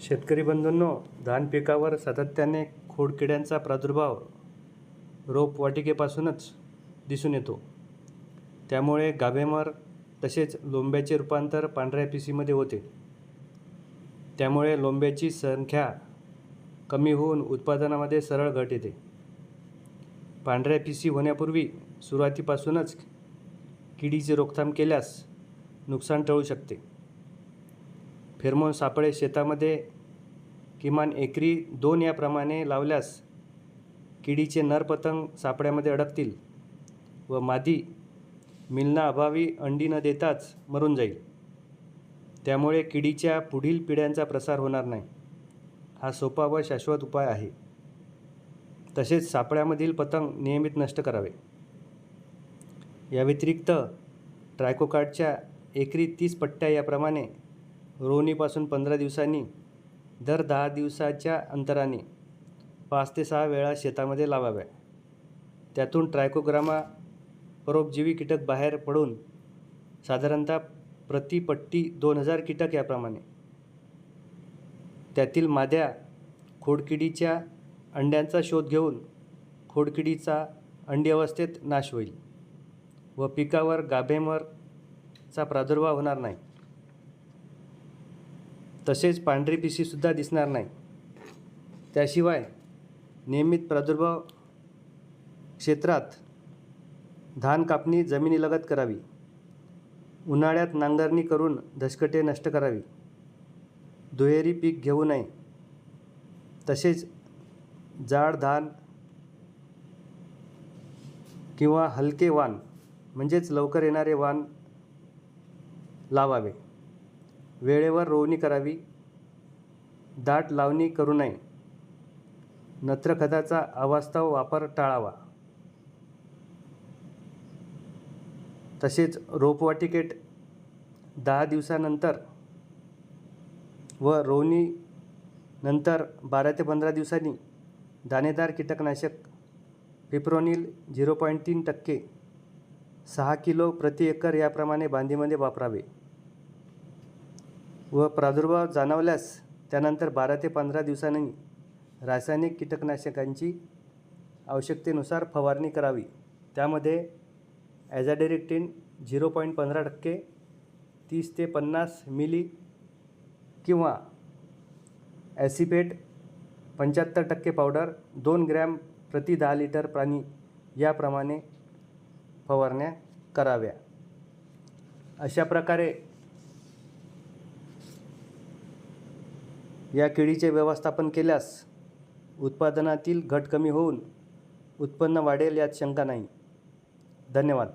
शेतकरी बंधूंनो धान पिकावर सातत्याने खोडकिड्यांचा प्रादुर्भाव रोपवाटिकेपासूनच दिसून येतो. त्यामुळे गाभेमर तसेच लोंब्याचे रूपांतर पांढऱ्या पिसीमध्ये होते. त्यामुळे लोंब्याची संख्या कमी होऊन उत्पादनामध्ये सरळ घट येते. पांढऱ्या पिसी होण्यापूर्वी सुरुवातीपासूनच किडीची रोकथाम केल्यास नुकसान टळू शकते. फेरमोन सापळे शेतामध्ये किमान एकरी दोन याप्रमाणे लावल्यास किडीचे नर पतंग सापळ्यामध्ये अडकतील व मादी मिलनाअभावी अंडी न देताच मरून जाईल. त्यामुळे किडीच्या पुढील पिढ्यांचा प्रसार होणार नाही. हा सोपा व शाश्वत उपाय आहे. तसेच सापळ्यामधील पतंग नियमित नष्ट करावे. या व्यतिरिक्त ट्रायकोकार्डच्या एकरी तीस पट्ट्या याप्रमाणे रोवणीपासून पंधरा दिवसांनी दर दहा दिवसाच्या अंतराने पाच ते सहा वेळा शेतामध्ये लावाव्या. त्यातून ट्रायकोग्रामा परोपजीवी कीटक बाहेर पडून साधारणतः प्रतिपट्टी दोन हजार कीटक याप्रमाणे. त्यातील माद्या खोडकिडीच्या अंड्यांचा शोध घेऊन खोडकिडीचा अंडी अवस्थेत नाश होईल व पिकावर गाभेमरचा प्रादुर्भाव होणार नाही. तसेच पांढरी पिशीसुद्धा दिसणार नाही. त्याशिवाय नियमित प्रादुर्भाव क्षेत्रात धान कापणी जमिनीलगत करावी. उन्हाळ्यात नांगरणी करून दशकटे नष्ट करावी. दुहेरी पीक घेऊ नये. तसेच जाड धान किंवा हलके वाण म्हणजेच लवकर येणारे वाण लावावे. वेळेवर रोवणी करावी. दाट लावणी करू नये. नत्रखताचा अवास्तव वापर टाळावा. तसेच रोपवाटिकेत दहा दिवसानंतर व रोवणी नंतर बारा ते पंधरा दिवसांनी दाणेदार कीटकनाशक पिप्रोनिल झिरो पॉईंट तीन टक्के सहा किलो प्रति एकर याप्रमाणे बांधीमध्ये वापरावे. व प्रादुर्भाव जाणवल्यास त्यानंतर बारा ते पंधरा दिवसांनी रासायनिक कीटकनाशकांची आवश्यकतेनुसार फवारणी करावी. त्यामध्ये ॲझाडेरिक्टिन झिरो पॉईंट पंधरा टक्के तीस ते पन्नास मिली किंवा ॲसिपेट पंच्याहत्तर टक्के पावडर दोन ग्रॅम प्रति दहा लिटर पाणी याप्रमाणे फवारण्या कराव्या. अशा प्रकारे या किडीचे व्यवस्थापन केल्यास उत्पादनातील घट कमी होऊन उत्पन्न वाढेल यात शंका नाही. धन्यवाद.